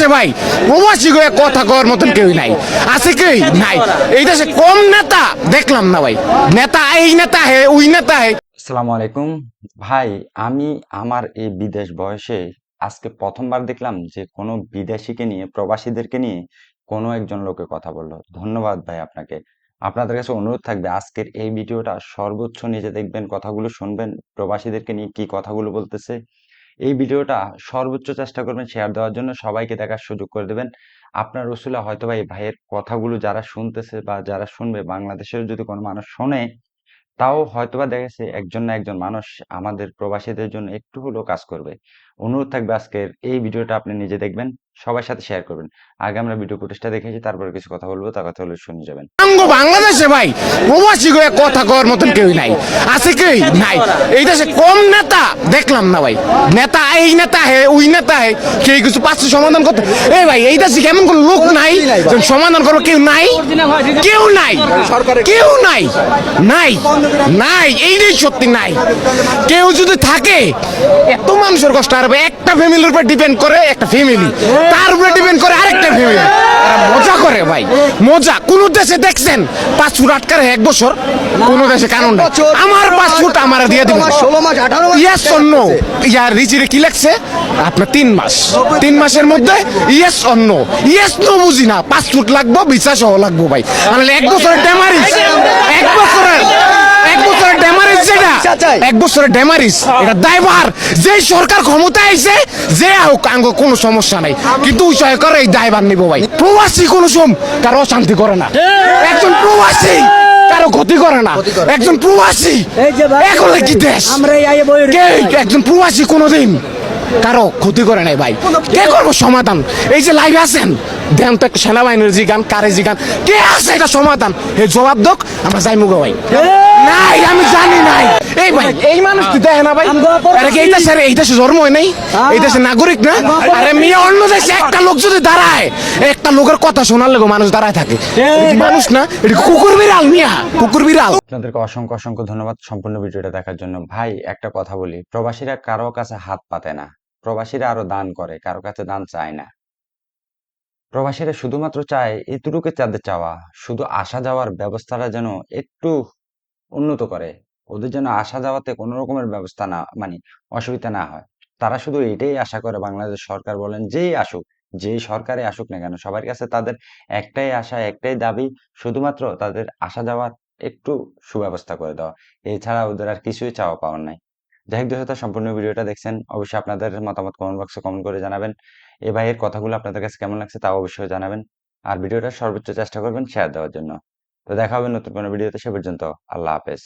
বাংলাদেশে ভাই, প্রবাসী হয়ে কথা কওয়ার মতন কেউ নাই। আছে কেউ নাই। এই দেশে কম নেতা দেখলাম না ভাই। নেতা এই নেতা হে, ওই নেতা হে। আসসালামু আলাইকুম। ভাই, আমি আমার এই বিদেশ বয়সে আজকে প্রথমবার দেখলাম যে কোনো বিদেশিকে নিয়ে, প্রবাসীদেরকে নিয়ে কোনো একজন লোকে কথা বলল। ধন্যবাদ ভাই আপনাকে। আপনাদের কাছে অনুরোধ থাকবে, আজকের এই ভিডিওটা সর্বোচ্চ নিজে দেখবেন, কথাগুলো শুনবেন, প্রবাসীদেরকে নিয়ে কি কথাগুলো বলতেছে এই ভিডিওটা সর্বোচ্চ চেষ্টা করবেন শেয়ার দেওয়ার জন্য। সবাইকে দেখার সুযোগ করে দেবেন। আপনার রসুলা হয়তো ভাই ভাইয়ের কথাগুলো যারা শুনতেছে বা যারা শুনবে বাংলাদেশের যদি কোনো মানুষ শোনে, তাও হয়তোবা দেখেছে একজন না একজন মানুষ আমাদের প্রবাসীদের জন্য একটু হলেও কাজ করবে। অনুরোধ থাকবে আজকের এই ভিডিওটা আপনি নিজে দেখবেন। সবার সাথে শেয়ার করবেন। আগে আমরা ভিডিও ফুটেজটা দেখেছি তারপরে কিছু কথা বলব, তার কথা হলে শুনে যাবেন। বাংলাদেশে ভাই, প্রবাসী হয়ে কথা কওয়ার মতন কেউ নাই। আছে কেউ নাই। এই দেশে কম নেতা, দেখলাম না ভাই। নেতা এই নেতা হে, ওই নেতা হে, কেউ কিছু পাচ্ছে সমাধান করতে। এই ভাই, এই দেশে কেমন কোন লোক নাই সমাধান করব? কেউ নাই? কেউ নাই। কেউ নাই। নাই। নাই এইটাই সত্যি নাই। কেউ যদি থাকে, এত মানুষের কষ্ট, আর একটা ফ্যামিলির উপর ডিপেন্ড করে একটা ফ্যামিলি তার উপরে ডিপেন্ড করে আরেকটা ফ্যামিলি মজা করে ভাই মজা। কোন দেশে দেখছেন পাঁচ ফুট আটকারে এক বছর কোন দেশে কানুন আমার পাঁচ ফুট আমার দিয়ে দিবেন। ষোলো মাস আঠারো ইয়েস অন্য ইয়ার রিচিরে কি লাগছে আপনার তিন মাস। তিন মাসের মধ্যে ইয়েস অন্য ইয়েস নো বুঝি না। পাঁচ ফুট লাগবো বিশ্বাস সহ লাগবো ভাই। আমি এক বছরের ড্যামারিস এক বছরের এক বছরের ড্যামারিস এক বছরের ড্যামারিস এটা দায়ভার। যে সরকার ক্ষমতা আইছে যে হোক আঙ্গ কোনো সমস্যা নাই। কিন্তু সরকার এই দায়ভার নিব ভাই। প্রবাসী কোনো সম কারও অশান্তি করে না। একজন প্রবাসী কারও ক্ষতি করে না। একজন প্রবাসী এখন কি দেশ? একজন প্রবাসী কোনোদিন কারও ক্ষতি করে নাই ভাই। কে করব সমাধান? এই যে লাইভে আছেন দেন তো একটা সেনাবাহিনীর জিগান কারে জিগান কে আছে? এটা সমাধান। এই জবাব দোক আমরা যাই মুগো ভাই। নাই আমি জানি নাই। এই ভাই এই মানুষ তুই দেখে না ভাই। আরে কি এই দেশে এই জন্ম হয় নাই। এই দেশে নাগরিক না? আরে মেয়ে অন্য দেশে একটা লোক যদি দাঁড়ায় একটা লোকের কথা শোনার লেগো মানুষ দাঁড়ায় থাকে। মানুষ না? এটা কুকুর বিড়াল মিয়া? কুকুর বিড়াল। আপনাদেরকে অসংখ্য অসংখ্য ধন্যবাদ সম্পূর্ণ ভিডিওটা দেখার জন্য। ভাই একটা কথা বলি। প্রবাসীরা কারও কাছে হাত পাতে না। প্রবাসীরা আরও দান করে কারও কাছে দান চায় না। প্রবাসীরা শুধুমাত্র চায় এতটুকু তাদের চাওয়া, শুধু আসা যাওয়ার ব্যবস্থাটা যেন একটু উন্নত করে। ওদের যেন আসা যাওয়াতে কোনো রকমের ব্যবস্থা না মানে অসুবিধা না হয়। তারা শুধু এটাই আশা করে, বাংলাদেশ সরকার বলেন, যেই আসুক, যেই সরকারে আসুক না কেন, সবার কাছে তাদের একটাই আশা, একটাই দাবি, শুধুমাত্র তাদের আসা যাওয়ার একটু সুব্যবস্থা করে দেওয়া। এছাড়া ওদের আর কিছুই চাওয়া পাওয়ার নাই। যাই হোক দর্শক, সম্পূর্ণ ভিডিওটা দেখছেন অবশ্যই আপনাদের মতামত কমেন্ট বক্সে কমেন্ট করে জানাবেন। এ ভাইয়ের কথাগুলো আপনাদের কাছে কেমন লাগছে তাও অবশ্যই জানাবেন। আর ভিডিওটা সর্বোচ্চ চেষ্টা করবেন শেয়ার দেওয়ার জন্য। তো দেখা হবে নতুন কোনো ভিডিওতে সে পর্যন্ত আল্লাহ হাফেজ।